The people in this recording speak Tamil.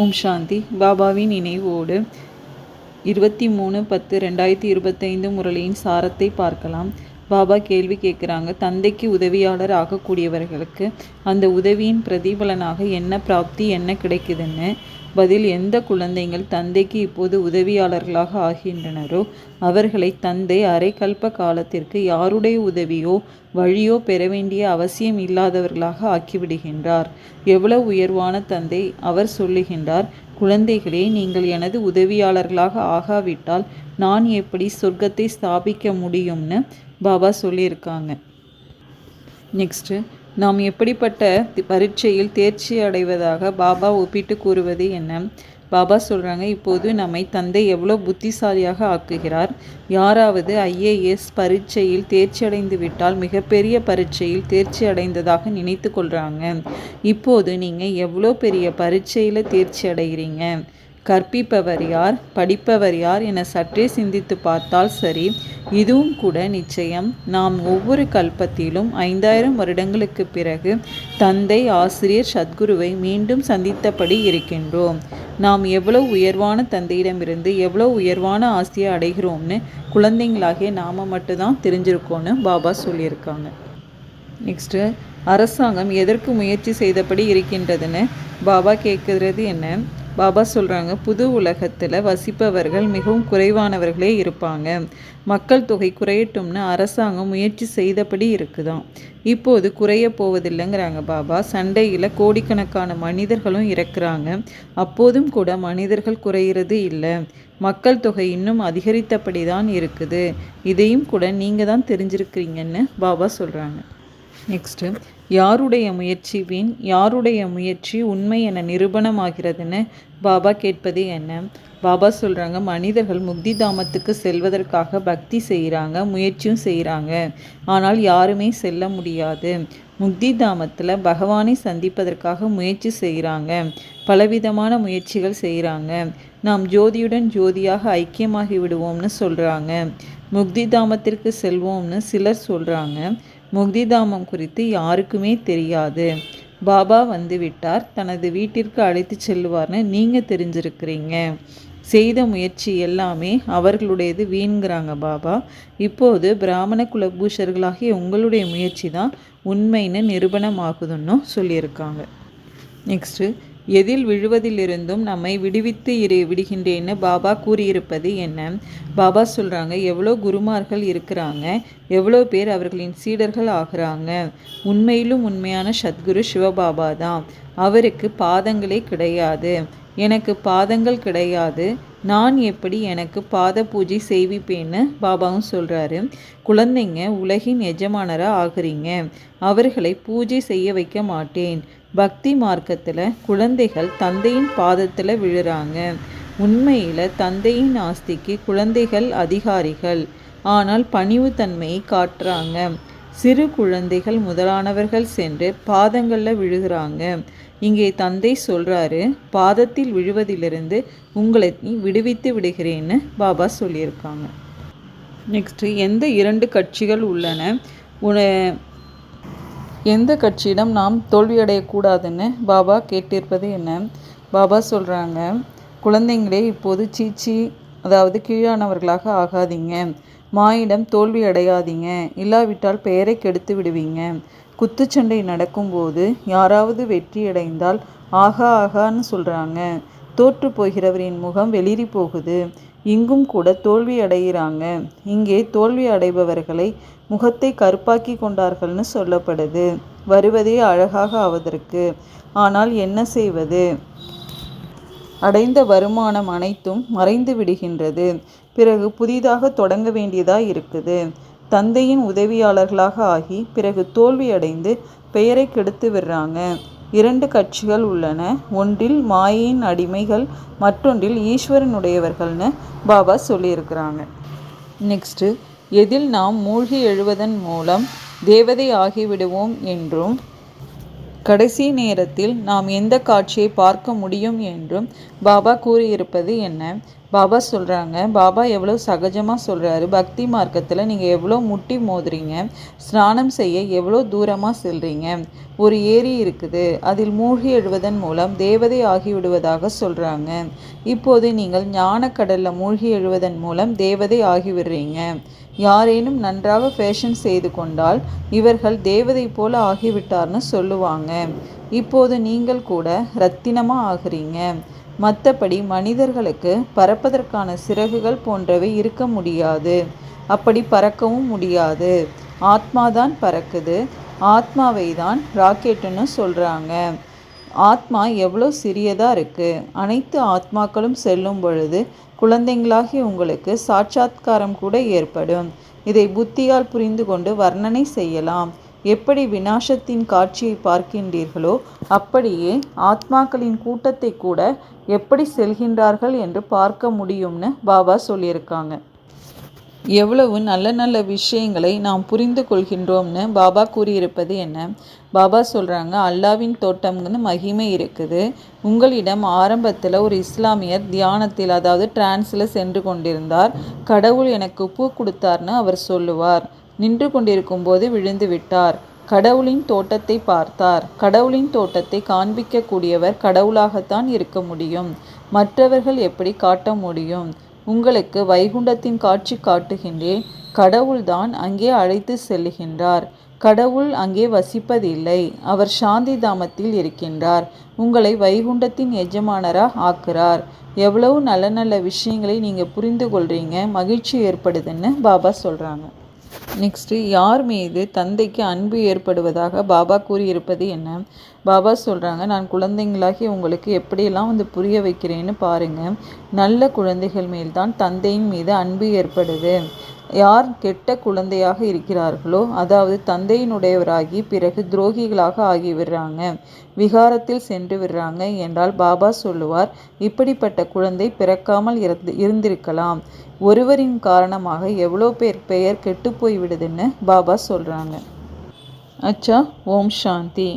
ஓம் சாந்தி. பாபாவின் நினைவோடு இருபத்தி மூணு பத்து ரெண்டாயிரத்தி இருபத்தைந்து முரளியின் சாரத்தை பார்க்கலாம். பாபா கேள்வி கேட்குறாங்க தந்தைக்கு உதவியாளர் ஆகக்கூடியவர்களுக்கு அந்த உதவியின் பிரதிபலனாக என்ன பிராப்தி என்ன கிடைக்குதுன்னு. பதில் எந்த குழந்தைகள் தந்தைக்கு இப்போது உதவியாளர்களாக ஆகின்றனரோ அவர்களை தந்தை அரைக்கல்ப காலத்திற்கு யாருடைய உதவியோ வழியோ பெற வேண்டிய அவசியம் இல்லாதவர்களாக ஆக்கிவிடுகின்றார். எவ்வளவு உயர்வான தந்தை அவர் சொல்லுகின்றார் குழந்தைகளே நீங்கள் எனது உதவியாளர்களாக ஆகாவிட்டால் நான் எப்படி சொர்க்கத்தை ஸ்தாபிக்க முடியும்னு பாபா சொல்லியிருக்காங்க. நெக்ஸ்ட்டு நாம் எப்படிப்பட்ட பரீட்சையில் தேர்ச்சி அடைவதாக பாபா ஒப்பிட்டு கூறுவது என்ன? பாபா சொல்கிறாங்க இப்போது நம்மை தந்தை எவ்வளோ புத்திசாலியாக ஆக்குகிறார்? யாராவது ஐஏஎஸ் பரீட்சையில் தேர்ச்சி அடைந்து விட்டால் மிகப்பெரிய பரீட்சையில் தேர்ச்சி அடைந்ததாக நினைத்து கொள்கிறாங்க இப்போது நீங்கள் எவ்வளோ பெரிய பரீட்சையில் தேர்ச்சி அடைகிறீங்க? கற்பிப்பவர் யார்? படிப்பவர் யார்? என சற்றே சிந்தித்து பார்த்தால் சரி இதுவும் கூட நிச்சயம். நாம் ஒவ்வொரு கல்பத்திலும் ஐந்தாயிரம் வருடங்களுக்கு பிறகு தந்தை ஆசிரியர் சத்குருவை மீண்டும் சந்தித்தபடி இருக்கின்றோம். நாம் எவ்வளவு உயர்வான தந்தையிடமிருந்து எவ்வளோ உயர்வான ஆசையை அடைகிறோம்னு குழந்தைங்களாகிய நாம் மட்டும்தான் தெரிஞ்சிருக்கோன்னு பாபா சொல்லியிருக்காங்க. நெக்ஸ்ட்டு அரசாங்கம் எதற்கு முயற்சி செய்தபடி இருக்கின்றதுன்னு பாபா கேட்குறது என்ன? பாபா சொல்கிறாங்க புது உலகத்தில் வசிப்பவர்கள் மிகவும் குறைவானவர்களே இருப்பாங்க. மக்கள் தொகை குறையட்டும்னு அரசாங்கம் முயற்சி செய்தபடி இருக்குதாம். இப்போது குறைய போவதில்லைங்கிறாங்க பாபா. சண்டையில் கோடிக்கணக்கான மனிதர்களும் இறக்குறாங்க. அப்போதும் கூட மனிதர்கள் குறையிறது இல்லை. மக்கள் தொகை இன்னும் அதிகரித்தபடி தான் இருக்குது. இதையும் கூட நீங்கள் தான் தெரிஞ்சிருக்கிறீங்கன்னு பாபா சொல்கிறாங்க நெக்ஸ்ட்டு யாருடைய முயற்சி வீண்? யாருடைய முயற்சி உண்மை என நிரூபணமாகிறதுன்னு பாபா கேட்பது என்ன? பாபா சொல்கிறாங்க மனிதர்கள் முக்தி தாமத்துக்கு செல்வதற்காக பக்தி செய்கிறாங்க முயற்சியும் செய்கிறாங்க ஆனால் யாருமே செல்ல முடியாது. முக்தி தாமத்தில் பகவானை சந்திப்பதற்காக முயற்சி செய்கிறாங்க பலவிதமான முயற்சிகள் செய்கிறாங்க நாம் ஜோதியுடன் ஜோதியாக ஐக்கியமாகி விடுவோம்னு சொல்கிறாங்க முக்தி தாமத்திற்கு செல்வோம்னு சிலர் சொல்கிறாங்க முக்திதாமம் குறித்து யாருக்குமே தெரியாது. பாபா வந்து விட்டார் தனது வீட்டிற்கு அழைத்து செல்லுவார்னு நீங்கள் தெரிஞ்சிருக்கிறீங்க. செய்த முயற்சி எல்லாமே அவர்களுடையது வீண்கிறாங்க பாபா. இப்போது பிராமண குலபூஷர்களாகிய உங்களுடைய முயற்சி தான் உண்மைன்னு நிரூபணமாகுதுன்னு சொல்லியிருக்காங்க. நெக்ஸ்ட்டு எதில் விழுவதிலிருந்தும் நம்மை விடுவித்து இரு விடுகின்றேன்னு பாபா கூறியிருப்பது என்ன? பாபா சொல்கிறாங்க எவ்வளோ குருமார்கள் இருக்கிறாங்க எவ்வளோ பேர் அவர்களின் சீடர்கள் ஆகிறாங்க. உண்மையிலும் உண்மையான சத்குரு சிவபாபா தான். அவருக்கு பாதங்களே கிடையாது. எனக்கு பாதங்கள் கிடையாது. நான் எப்படி எனக்கு பாத பூஜை செய்விப்பேன்னு பாபாவும் சொல்கிறாரு குழந்தைங்க உலகின் எஜமானராக ஆகுறீங்க. அவர்களை பூஜை செய்ய வைக்க மாட்டேன். பக்தி மார்க்கத்தில் குழந்தைகள் தந்தையின் பாதத்தில் விழுறாங்க. உண்மையில் தந்தையின் ஆஸ்திக்கு குழந்தைகள் அதிகாரிகள். ஆனால் பணிவுத்தன்மையை காட்டுறாங்க. சிறு குழந்தைகள் முதலானவர்கள் சென்று பாதங்களில் விழுகிறாங்க. இங்கே தந்தை சொல்கிறாரு பாதத்தில் விழுவதிலிருந்து உங்களை விடுவித்து விடுகிறேன்னு பாபா சொல்லியிருக்காங்க. நெக்ஸ்ட்டு எந்த இரண்டு கட்சிகள் உள்ளன? உன எந்த கட்சியிடம் நாம் தோல்வியடையக்கூடாதுன்னு பாபா கேட்டிருப்பது என்ன? பாபா சொல்கிறாங்க குழந்தைங்களே இப்போது சீச்சி அதாவது கீழானவர்களாக ஆகாதீங்க. மாயிடம் தோல்வி அடையாதீங்க. இல்லாவிட்டால் பெயரை கெடுத்து விடுவீங்க. குத்துச்சண்டை நடக்கும்போது யாராவது வெற்றியடைந்தால் ஆகா ஆகான்னு சொல்கிறாங்க தோற்று போகிறவரின் முகம் வெளிரி போகுது. இங்கும் கூட தோல்வி அடைகிறாங்க. இங்கே தோல்வி அடைபவர்களை முகத்தை கருப்பாக்கி கொண்டார்கள்னு சொல்லப்படுது. வருவதே அழகாக ஆவதற்கு. ஆனால் என்ன செய்வது? அடைந்த வருமானம் அனைத்தும் மறைந்து விடுகின்றது. பிறகு புதிதாக தொடங்க வேண்டியதாக இருக்குது. தந்தையின் உதவியாளர்களாக ஆகி பிறகு தோல்வி அடைந்து பெயரை கெடுத்து விடுறாங்க. இரண்டு கட்சிகள் உள்ளன. ஒன்றில் மாயின் அடிமைகள் மற்றொன்றில் ஈஸ்வரனுடையவர்கள்னு பாபா சொல்லியிருக்கிறாங்க. நெக்ஸ்ட்டு எதில் நாம் மூழ்கி எழுவதன் மூலம் தேவதை ஆகிவிடுவோம் என்றும் கடைசி நேரத்தில் நாம் எந்த காட்சியை பார்க்க முடியும் என்றும் பாபா கூறியிருப்பது என்ன? பாபா சொல்கிறாங்க பாபா எவ்வளோ சகஜமாக சொல்கிறாரு பக்தி மார்க்கத்தில் நீங்கள் எவ்வளோ முட்டி மோதுறீங்க. ஸ்நானம் செய்ய எவ்வளோ தூரமாக செல்கிறீங்க ஒரு ஏரி இருக்குது. அதில் மூழ்கி எழுவதன் மூலம் தேவதை ஆகிவிடுவதாக சொல்கிறாங்க இப்போது நீங்கள் ஞானக்கடலில் மூழ்கி எழுவதன் மூலம் தேவதை ஆகிவிடுறீங்க. யாரேனும் நன்றாக ஃபேஷன் செய்து கொண்டால் இவர்கள் தேவதை போல ஆகிவிட்டார்னு சொல்லுவாங்க. இப்போது நீங்கள் கூட ரத்தினமாக ஆகுறீங்க. மற்றபடி மனிதர்களுக்கு பறப்பதற்கான சிறகுகள் போன்றவை இருக்க முடியாது. அப்படி பறக்கவும் முடியாது. ஆத்மா தான் பறக்குது. ஆத்மாவை தான் ராக்கெட்டுன்னு சொல்கிறாங்க ஆத்மா எவ்வளோ சிறியதாக இருக்குது அனைத்து ஆத்மாக்களும் செல்லும் பொழுது குழந்தைங்களாகி உங்களுக்கு சாட்சாத்காரம் கூட ஏற்படும். இதை புத்தியால் புரிந்து கொண்டு வர்ணனை செய்யலாம். எப்படி வினாசத்தின் காட்சியை பார்க்கின்றீர்களோ அப்படியே ஆத்மாக்களின் கூட்டத்தை கூட எப்படி செல்கின்றார்கள் என்று பார்க்க முடியும்னு பாபா சொல்லியிருக்காங்க. எவ்வளவு நல்ல நல்ல விஷயங்களை நாம் புரிந்து கொள்கின்றோம்னு பாபா கூறியிருப்பது என்ன? பாபா சொல்கிறாங்க அல்லாவின் தோட்டம்னு மகிமை இருக்குது. உங்களிடம் ஆரம்பத்தில் ஒரு இஸ்லாமியர் தியானத்தில் அதாவது டிரான்ஸில் சென்று கொண்டிருந்தார். கடவுள் எனக்கு பூ கொடுத்தார்னு அவர் சொல்லுவார். நின்று கொண்டிருக்கும் போது விழுந்து விட்டார். கடவுளின் தோட்டத்தை பார்த்தார். கடவுளின் தோட்டத்தை காண்பிக்கக்கூடியவர் கடவுளாகத்தான் இருக்க முடியும். மற்றவர்கள் எப்படி காட்ட முடியும்? உங்களுக்கு வைகுண்டத்தின் காட்சி காட்டுகின்றேன். கடவுள்தான் அங்கே அழைத்து செல்லுகின்றார் கடவுள் அங்கே வசிப்பதில்லை. அவர் சாந்தி தாமத்தில் இருக்கின்றார். உங்களை வைகுண்டத்தின் எஜமானராக ஆக்குறார் எவ்வளவு நல்ல நல்ல விஷயங்களை நீங்கள் புரிந்து கொள்கிறீங்க மகிழ்ச்சி ஏற்படுதுன்னு பாபா சொல்கிறாங்க நெக்ஸ்ட்டு யார் மீது தந்தைக்கு அன்பு ஏற்படுவதாக பாபா கூறியிருப்பது என்ன? பாபா சொல்கிறாங்க நான் குழந்தைங்களாகி உங்களுக்கு எப்படியெல்லாம் வந்து புரிய வைக்கிறேன்னு பாருங்கள் நல்ல குழந்தைகள் மேல்தான் தந்தையின் மீது அன்பு ஏற்படுது. யார் கெட்ட குழந்தையாக இருக்கிறார்களோ அதாவது தந்தையினுடையவராகி பிறகு துரோகிகளாக ஆகிவிடுறாங்க. விகாரத்தில் சென்று விடுறாங்க என்றால் பாபா சொல்லுவார் இப்படிப்பட்ட குழந்தை பிறக்காமல் இருந்து இருந்திருக்கலாம். ஒருவரின் காரணமாக எவ்வளோ பேர் பெயர் கெட்டு போய் விடுதுன்னு பாபா சொல்கிறாங்க அச்சா ஓம் சாந்தி.